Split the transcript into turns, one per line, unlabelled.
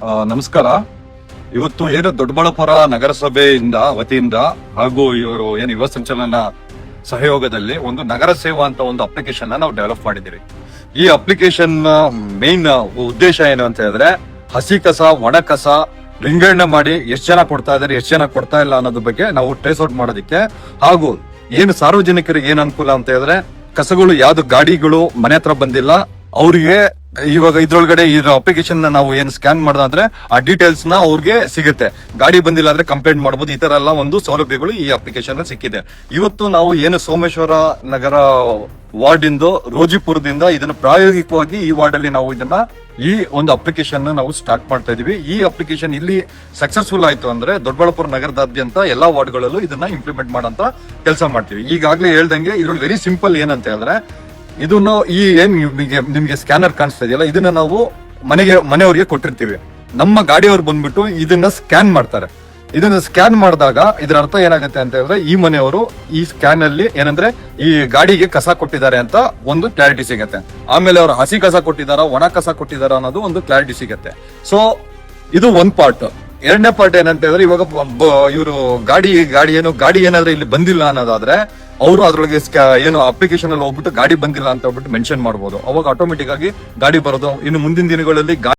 ನಮಸ್ಕಾರ. ಇವತ್ತು ಏನು ದೊಡ್ಡಬಳ್ಳಾಪುರ ನಗರಸಭೆಯಿಂದ ವತಿಯಿಂದ ಹಾಗೂ ಇವರು ಏನು ಯುವ ಸಂಚಲನ ಸಹಯೋಗದಲ್ಲಿ ಒಂದು ನಗರ ಸೇವಾ ಅಂತ ಒಂದು ಅಪ್ಲಿಕೇಶನ್ ನಾವು ಡೆವಲಪ್ ಮಾಡಿದ್ದೀವಿ. ಈ ಅಪ್ಲಿಕೇಶನ್ ಮೇನ್ ಉದ್ದೇಶ ಏನು ಅಂತ ಹೇಳಿದ್ರೆ ಹಸಿ ಕಸ, ಒಣ ಕಸ ವಿಂಗಡಣೆ ಮಾಡಿ ಎಷ್ಟು ಜನ ಕೊಡ್ತಾ ಇದಾರೆ ಎಷ್ಟು ಜನ ಕೊಡ್ತಾ ಇಲ್ಲ ಅನ್ನೋದ್ರ ಬಗ್ಗೆ ನಾವು ಟ್ರೇಸ್ ಔಟ್ ಮಾಡೋದಕ್ಕೆ ಹಾಗೂ ಏನು ಸಾರ್ವಜನಿಕರಿಗೆ ಏನ್ ಅನುಕೂಲ ಅಂತ ಹೇಳಿದ್ರೆ ಕಸಗಳು ಯಾವ್ದು ಗಾಡಿಗಳು ಮನೆ ಹತ್ರ ಬಂದಿಲ್ಲ ಅವ್ರಿಗೆ ಇವಾಗ ಇದ್ರೊಳಗಡೆ ಇದ್ರ ಅಪ್ಲಿಕೇಶನ್ ನಾವು ಏನ್ ಸ್ಕ್ಯಾನ್ ಮಾಡೋದಾದ್ರೆ ಆ ಡೀಟೇಲ್ಸ್ನ ಅವ್ರಿಗೆ ಸಿಗುತ್ತೆ. ಗಾಡಿ ಬಂದಿಲ್ಲ ಅಂದ್ರೆ ಕಂಪ್ಲೇಂಟ್ ಮಾಡಬಹುದು ಈ ತರ ಎಲ್ಲ ಒಂದು ಸೌಲಭ್ಯಗಳು ಈ ಅಪ್ಲಿಕೇಶನ್ ಸಿಕ್ಕಿದೆ. ಇವತ್ತು ನಾವು ಏನು ಸೋಮೇಶ್ವರ ನಗರ ವಾರ್ಡ್ ಇಂದು ರೋಜಿಪುರದಿಂದ ಇದನ್ನ ಪ್ರಾಯೋಗಿಕವಾಗಿ ಈ ವಾರ್ಡ್ ಅಲ್ಲಿ ನಾವು ಇದನ್ನ ಈ ಒಂದು ಅಪ್ಲಿಕೇಶನ್ ನಾವು ಸ್ಟಾರ್ಟ್ ಮಾಡ್ತಾ ಇದೀವಿ. ಈ ಅಪ್ಲಿಕೇಶನ್ ಇಲ್ಲಿ ಸಕ್ಸಸ್ಫುಲ್ ಆಯ್ತು ಅಂದ್ರೆ ದೊಡ್ಡಬಳ್ಳಾಪುರ ನಗರದಾದ್ಯಂತ ಎಲ್ಲಾ ವಾರ್ಡ್ಗಳಲ್ಲೂ ಇದನ್ನ ಇಂಪ್ಲಿಮೆಂಟ್ ಮಾಡಂತ ಕೆಲಸ ಮಾಡ್ತೀವಿ. ಈಗಾಗಲೇ ಹೇಳ್ದಂಗೆ ಇದ್ರಲ್ಲಿ ವೆರಿ ಸಿಂಪಲ್ ಏನಂತ ಹೇಳಿದ್ರೆ ಇದನ್ನು ಈ ಏನ್ ನಿಮಗೆ, ನಿಮ್ಗೆ ಸ್ಕ್ಯಾನರ್ ಕಾಣಿಸ್ತಾ ಇದೆಯಲ್ಲ ಇದನ್ನ ನಾವು ಮನೆಗೆ, ಮನೆಯವರಿಗೆ ಕೊಟ್ಟಿರ್ತೀವಿ. ನಮ್ಮ ಗಾಡಿಯವ್ರು ಬಂದ್ಬಿಟ್ಟು ಇದನ್ನ ಸ್ಕ್ಯಾನ್ ಮಾಡ್ತಾರೆ. ಇದನ್ನ ಸ್ಕ್ಯಾನ್ ಮಾಡಿದಾಗ ಇದರ ಅರ್ಥ ಏನಾಗುತ್ತೆ ಅಂತ ಹೇಳಿದ್ರೆ, ಈ ಮನೆಯವರು ಈ ಸ್ಕ್ಯಾನ್ ಅಲ್ಲಿ ಏನಂದ್ರೆ, ಈ ಗಾಡಿಗೆ ಕಸ ಕೊಟ್ಟಿದ್ದಾರೆ ಅಂತ ಒಂದು ಕ್ಲಾರಿಟಿ ಸಿಗುತ್ತೆ. ಆಮೇಲೆ ಅವರು ಹಸಿ ಕಸ ಕೊಟ್ಟಿದಾರ ಒಣ ಕಸ ಕೊಟ್ಟಿದಾರ ಅನ್ನೋದು ಒಂದು ಕ್ಲಾರಿಟಿ ಸಿಗುತ್ತೆ. ಸೊ ಇದು ಒಂದ್ ಪಾರ್ಟ್ ಎರಡನೇ ಪಾರ್ಟ್ ಏನಂತ ಹೇಳಿದ್ರೆ, ಇವಾಗ ಇವರು ಗಾಡಿ ಗಾಡಿ ಏನು, ಗಾಡಿ ಏನಾದ್ರೆ ಇಲ್ಲಿ ಬಂದಿಲ್ಲ ಅನ್ನೋದಾದ್ರೆ ಅವರು ಅದ್ರೊಳಗೆ ಏನು ಅಪ್ಲಿಕೇಶನ್ ಅಲ್ಲಿ ಹೋಗ್ಬಿಟ್ಟು ಗಾಡಿ ಬಂದಿಲ್ಲ ಅಂತ ಹೇಳ್ಬಿಟ್ಟು ಮೆನ್ಷನ್ ಮಾಡಬಹುದು ಅವಾಗ ಆಟೋಮೆಟಿಕ್ ಆಗಿ ಗಾಡಿ ಬರೋದು. ಇನ್ನು ಮುಂದಿನ ದಿನಗಳಲ್ಲಿ